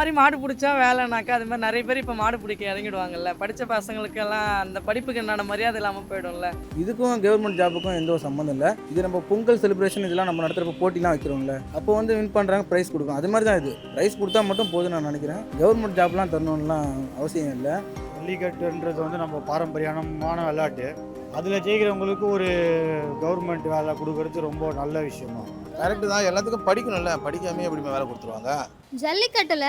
மாதிரி மாடு பிடிச்சா வேலைனாக்கா அது மாதிரி நிறைய பேர் இப்போ மாடு பிடிக்க இறங்கிடுவாங்கல்ல. படித்த பசங்களுக்கெல்லாம் அந்த படிப்புக்கு என்னான மரியாதை இல்லாமல் போயிடும்ல. இதுக்கும் கவர்மெண்ட் ஜாபுக்கும் எந்த ஒரு சம்மந்தம் இல்லை. இது நம்ம பொங்கல் செலிப்ரேஷன் இதெல்லாம் நம்ம நடத்துகிறப்ப போட்டிலாம் வைக்கிறோம்ல. அப்போ வந்து வின் பண்ணுறாங்க ப்ரைஸ் கொடுக்கும். அது மாதிரி தான் இது. ப்ரைஸ் கொடுத்தா மட்டும் போதும் நான் நினைக்கிறேன். கவர்மெண்ட் ஜாப்லாம் தரணும்லாம் அவசியம் இல்லை. ஜல்லிக்கட்டுன்றது வந்து நம்ம பாரம்பரியமான விளையாட்டு. அதில் ஜெயிக்கிறவங்களுக்கு ஒரு கவர்மெண்ட் வேலை கொடுக்கறது ரொம்ப நல்ல விஷயமா. கரெக்டு தான். எல்லாத்துக்கும் படிக்கணும்ல. படிக்காமே எப்படி வேலை கொடுத்துருவாங்க? ஜல்லிக்கட்டுல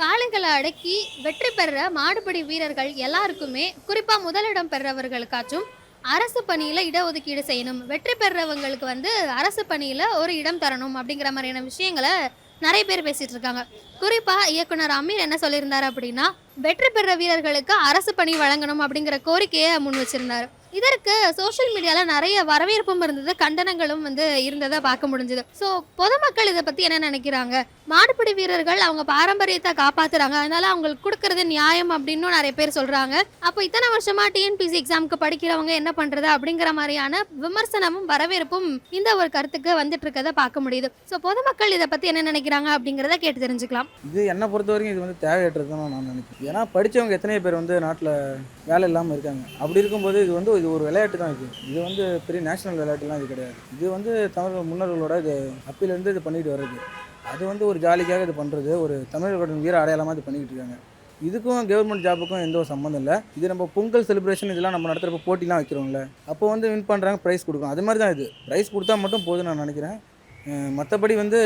காளைகளை அடக்கி வெற்றி பெற மாடுபடி வீரர்கள் எல்லாருக்குமே குறிப்பா முதலிடம் பெறவர்களுக்காச்சும் அரசு பணியில இடஒதுக்கீடு செய்யணும். வெற்றி பெறவங்களுக்கு வந்து அரசு பணியில ஒரு இடம் தரணும் அப்படிங்கிற மாதிரியான விஷயங்களை நிறைய பேர் பேசிட்டு இருக்காங்க. குறிப்பாக இயக்குனர் அமீர் என்ன சொல்லியிருந்தார் அப்படின்னா வெற்றி பெற வீரர்களுக்கு அரசு பணி வழங்கணும் அப்படிங்கிற கோரிக்கையை முன் வச்சிருந்தார். இதற்கு சோஷியல் மீடியாவில் நிறைய வரவேற்பும் இருந்தது கண்டனங்களும் வந்து இருந்ததை பார்க்க முடிஞ்சது. ஸோ பொதுமக்கள் இதை பற்றி என்ன நினைக்கிறாங்க? மாடுபிடி வீரர்கள் அவங்க பாரம்பரியத்தை காப்பாற்றுறாங்க அதனால அவங்களுக்கு கொடுக்கறது நியாயம் அப்படின்னு நிறைய பேர் சொல்கிறாங்க அப்போ இத்தனை வருஷமா டிஎன்பிசி எக்ஸாமுக்கு படிக்கிறவங்க என்ன பண்ணுறது அப்படிங்கிற மாதிரியான விமர்சனமும் வரவேற்பும் இந்த ஒரு கருத்துக்கு வந்துட்டு இருக்கதை பார்க்க முடியுது. ஸோ பொதுமக்கள் இதை பற்றி என்ன நினைக்கிறாங்க? அப்படிங்கிறத கேட்டு தெரிஞ்சுக்கலாம். இது என்னை பொறுத்த வரைக்கும் இது வந்து தேவையற்றதுன்னு நான் நினைக்கிறேன். ஏன்னா படித்தவங்க எத்தனை பேர் வந்து நாட்டில் வேலை இல்லாமல் இருக்காங்க. அப்படி இருக்கும்போது இது வந்து இது ஒரு விளையாட்டு தான் இது. இது வந்து பெரிய நேஷனல் விளையாட்டுலாம் இது கிடையாது. இது வந்து தமிழ் முன்னோர்களோட இது அப்பிலேருந்து இது பண்ணிட்டு வர்றது. அது வந்து ஒரு ஜாலிக்காக இது பண்ணுறது ஒரு தமிழர்களோட வீர அடையாளமாக இது பண்ணிக்கிட்டு இருக்காங்க. இதுக்கும் கவர்மெண்ட் ஜாபுக்கும் எந்த ஒரு சம்மந்தம் இல்லை. இது நம்ம பொங்கல் செலிப்ரேஷன் இதெல்லாம் நம்ம நடத்துகிறப்ப போட்டிலாம் வைக்கிறோம்ல. அப்போ வந்து வின் பண்ணுறாங்க ப்ரைஸ் கொடுக்கும். அது மாதிரி தான் இது. ப்ரைஸ் கொடுத்தா மட்டும் போதும் நான் நினைக்கிறேன். மற்றபடி வந்து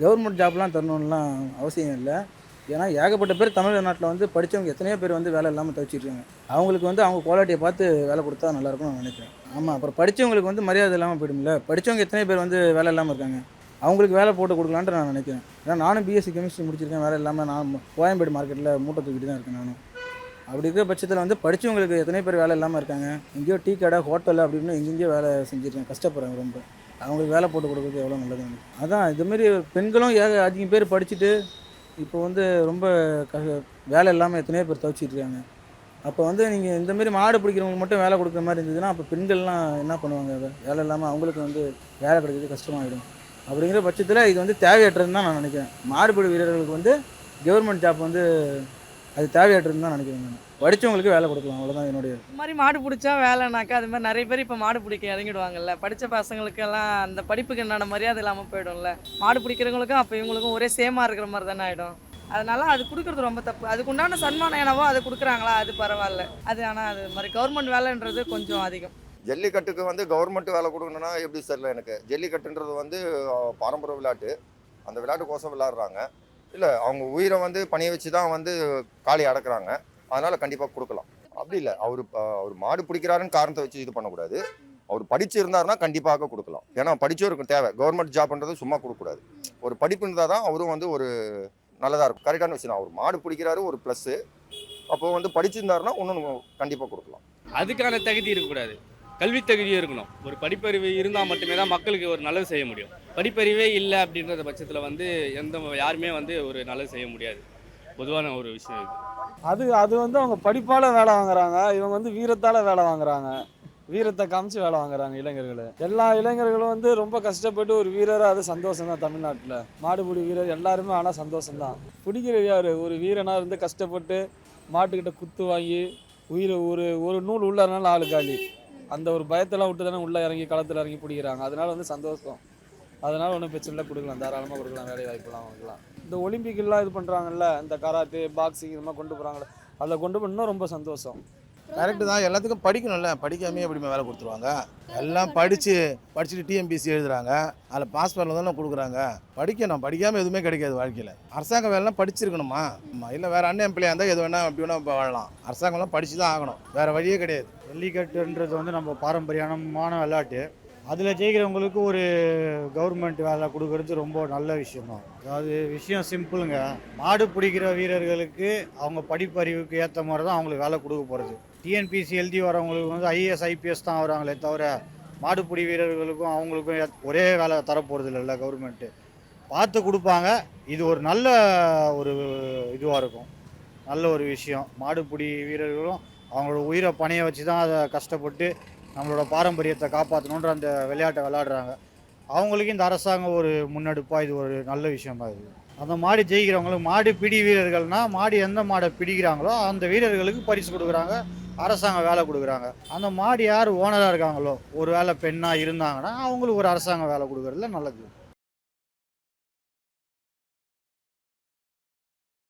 கவர்மெண்ட் ஜாப்லாம் தரணும்லாம் அவசியம் இல்லை. ஏன்னா ஏகப்பட்ட பேர் தமிழ்நாட்டில் வந்து படித்தவங்க எத்தனையோ பேர் வந்து வேலை இல்லாமல் தவிச்சிருக்காங்க அவங்களுக்கு வந்து அவங்க குவாலிட்டியை பார்த்து வேலை கொடுத்தா நல்லாயிருக்கும்னு நான் நினைக்கிறேன். ஆமாம் அப்புறம் படித்தவங்களுக்கு வந்து மரியாதை இல்லாமல் போயிடும்ல. படித்தவங்க எத்தனை பேர் வந்து வேலை இல்லாமல் இருக்காங்க. அவங்களுக்கு வேலை போட்டு கொடுக்கலான்ட்டு நான் நினைக்கிறேன். ஏன்னா நானும் பிஎஸ்சி கெமிஸ்ட்ரி முடிச்சிருக்கேன். வேலை இல்லாமல் நான் கோயம்பேடு மார்க்கெட்டில் மூட்டை தூக்கிட்டு தான் இருக்கேன் நானும். அப்படி இருக்கிற பட்சத்தில் வந்து படித்தவங்களுக்கு எத்தனை பேர் வேலை இல்லாமல் இருக்காங்க? எங்கேயோ டீ கடை ஹோட்டல் அப்படின்னு எங்கெங்கேயோ வேலை செஞ்சுருக்கேன் கஷ்டப்படுறாங்க ரொம்ப. அவங்களுக்கு வேலை போட்டு கொடுக்குறது எவ்வளோ நல்லது அதான் இதுமாரி பெண்களும் ஏக அதிகம் பேர் படிச்சுட்டு இப்போ வந்து ரொம்ப க வேலை இல்லாமல் எத்தனையோ பேர் தவிச்சிட்டு இருக்காங்க. அப்போ வந்து நீங்கள் இந்தமாரி மாடு பிடிக்கிறவங்களுக்கு மட்டும் வேலை கொடுக்குற மாதிரி இருந்ததுன்னா அப்போ பெண்கள்லாம் என்ன பண்ணுவாங்க அதை? வேலை இல்லாமல் அவங்களுக்கு வந்து வேலை கிடைக்கிறது கஷ்டமாகிடும் அப்படிங்கிற பட்சத்தில் இது வந்து தேவையற்றதுன்னு தான் நான் நினைக்கிறேன். மாடுபிடி வீரர்களுக்கு வந்து கவர்மெண்ட் ஜாப் வந்து அது தேவையற்றதுன்னு தான் நினைக்கிறேன் நான். படித்தவங்களுக்கு வேலை கொடுக்கலாம் அவ்வளோதான் என்னுடைய இந்த மாதிரி மாடு பிடிச்சா வேலைனாக்கா அது மாதிரி நிறைய பேர் இப்போ மாடு பிடிக்க இறங்கிடுவாங்கல்ல. படித்த பசங்களுக்கெல்லாம் அந்த படிப்புக்கு என்னான மரியாதை இல்லாமல் போயிடும்ல. மாடு பிடிக்கிறவங்களுக்கும் அப்போ இவங்களுக்கும் ஒரே சேமாக இருக்கிற மாதிரி தானே ஆகிடும் அதனால அது கொடுக்குறது ரொம்ப தப்பு. அதுக்கு உண்டான சன்மானம் என்னவோ அது கொடுக்குறாங்களா அது பரவாயில்ல. அது ஆனால் அது மாதிரி கவர்மெண்ட் வேலைன்றது கொஞ்சம் அதிகம். ஜல்லிக்கட்டுக்கு வந்து கவர்மெண்ட் வேலை கொடுக்கணும்னா எப்படி தெரியல எனக்கு. ஜல்லிக்கட்டுன்றது வந்து பாரம்பரிய விளையாட்டு. அந்த விளையாட்டுக்கோசம் விளையாடுறாங்க. இல்லை அவங்க உயிரை வந்து பணிய வச்சு தான் வந்து காலி அடக்குறாங்க. அதனால் கண்டிப்பாக கொடுக்கலாம். அப்படி இல்லை அவர் அவர் மாடு பிடிக்கிறாருன்னு காரணத்தை வச்சு இது பண்ணக்கூடாது. அவர் படிச்சு இருந்தாருன்னா கண்டிப்பாக கொடுக்கலாம். ஏன்னா படிச்சவருக்கு தேவை. கவர்மெண்ட் ஜாப்ன்றது சும்மா கொடுக்கக்கூடாது. ஒரு படிப்பு இருந்தால் தான் அவரும் வந்து ஒரு நல்லதாக இருக்கும். கரெக்டான விஷயம் அவர் மாடு பிடிக்கிறாரு ஒரு ப்ளஸ்ஸு அப்போ வந்து படிச்சிருந்தாருன்னா இன்னொன்று கண்டிப்பாக கொடுக்கலாம். அதுக்கான தகுதி இருக்கக்கூடாது. கல்வி தகுதியும் இருக்கணும். ஒரு படிப்பறிவு இருந்தால் மட்டுமே தான் மக்களுக்கு ஒரு நல்லது செய்ய முடியும். படிப்பறிவே இல்லை அப்படின்ற பட்சத்தில் வந்து எந்த யாருமே வந்து ஒரு நல்லது செய்ய முடியாது. பொதுவான ஒரு விஷயம் இது. அது அது வந்து அவங்க படிப்பால் வேலை வாங்குறாங்க இவங்க வந்து வீரத்தால் வேலை வாங்குறாங்க. வீரத்தை காமிச்சு வேலை வாங்குறாங்க இளைஞர்கள். எல்லா இளைஞர்களும் வந்து ரொம்ப கஷ்டப்பட்டு ஒரு வீரராக அது சந்தோஷம் தான் தமிழ்நாட்டில். மாடுபிடி வீரர் எல்லாருமே ஆனால் சந்தோஷம் தான் பிடிக்கிற யார்? ஒரு வீரனாக இருந்து கஷ்டப்பட்டு மாட்டுக்கிட்ட குத்து வாங்கி உயிரை ஒரு ஒரு நூல் உள்ளனால ஆளு காலி. அந்த ஒரு பயத்தெல்லாம் விட்டு தானே உள்ளே இறங்கி களத்தில் இறங்கி பிடிக்கிறாங்க. அதனால வந்து சந்தோஷம். அதனால ஒன்றும் பிரச்சனை இல்லை கொடுக்கலாம். தாராளமாக கொடுக்கலாம் வேலை வாய்ப்புலாம் வாங்கலாம் இந்த ஒலிம்பிக்கெல்லாம் இது பண்ணுறாங்கல்ல இந்த கராத்தே பாக்ஸிங் இது மாதிரி கொண்டு போகிறாங்கல்ல அதில் கொண்டு போய் இன்னும் ரொம்ப சந்தோஷம். கரெக்டு தான். எல்லாத்துக்கும் படிக்கணும்ல. படிக்காமே எப்படி வேலை கொடுத்துருவாங்க? எல்லாம் படித்து படிச்சுட்டு டிஎம்பிசி எழுதுறாங்க. அதில் பாஸ் பண்ணல தானே கொடுக்குறாங்க. படிக்கணும். படிக்காமல் எதுவுமே கிடைக்காது வாழ்க்கையில். அரசாங்க வேலைலாம் படிச்சிருக்கணுமா? ஆமாம் இல்லை வேறு அண்ணன் பிள்ளையா இருந்தால் எது வேணால் எப்படி வேணால் வாழலாம். அரசாங்கம்லாம் படித்து தான் ஆகணும். வேறு வழியே கிடையாது. ஜல்லிக்கட்டுன்றது வந்து நம்ம பாரம்பரியமான விளையாட்டு. அதில் ஜெயிக்கிறவங்களுக்கு ஒரு கவர்மெண்ட் வேலை கொடுக்கறது ரொம்ப நல்ல விஷயம்தான். அதாவது விஷயம் சிம்பிளுங்க மாடு பிடிக்கிற வீரர்களுக்கு அவங்க படிப்பறிவுக்கு ஏற்ற மாதிரி தான் அவங்களுக்கு வேலை கொடுக்க போகிறது டிஎன்பிசி எழுதி வரவங்களுக்கு வந்து ஐஏஎஸ் ஐபிஎஸ் தான் வராங்களே தவிர மாடுபிடி வீரர்களுக்கும் அவங்களுக்கும் ஏத்- ஒரே வேலை தரப்போகிறது இல்லைல்ல கவர்மெண்ட்டு பார்த்து கொடுப்பாங்க. இது ஒரு நல்ல ஒரு இதுவாக இருக்கும். நல்ல ஒரு விஷயம். மாடுபிடி வீரர்களும் அவங்களோட உயிரை பணைய வச்சு தான் அதை கஷ்டப்பட்டு நம்மளோட பாரம்பரியத்தை காப்பாற்றணுன்ற அந்த விளையாட்டை விளையாடுறாங்க. அவங்களுக்கு இந்த அரசாங்கம் ஒரு முன்னெடுப்பாக இது ஒரு நல்ல விஷயமா இது. அந்த மாடு ஜெயிக்கிறவங்களுக்கு மாடு பிடி வீரர்கள்னா மாடு எந்த மாடை பிடிக்கிறாங்களோ அந்த வீரர்களுக்கு பரிசு கொடுக்குறாங்க அரசாங்கம் வேலை கொடுக்குறாங்க. அந்த மாடு யார் ஓனராக இருக்காங்களோ ஒரு வேலை பெண்ணாக இருந்தாங்கன்னா அவங்களுக்கு ஒரு அரசாங்கம் வேலை கொடுக்குறதுல நல்லது.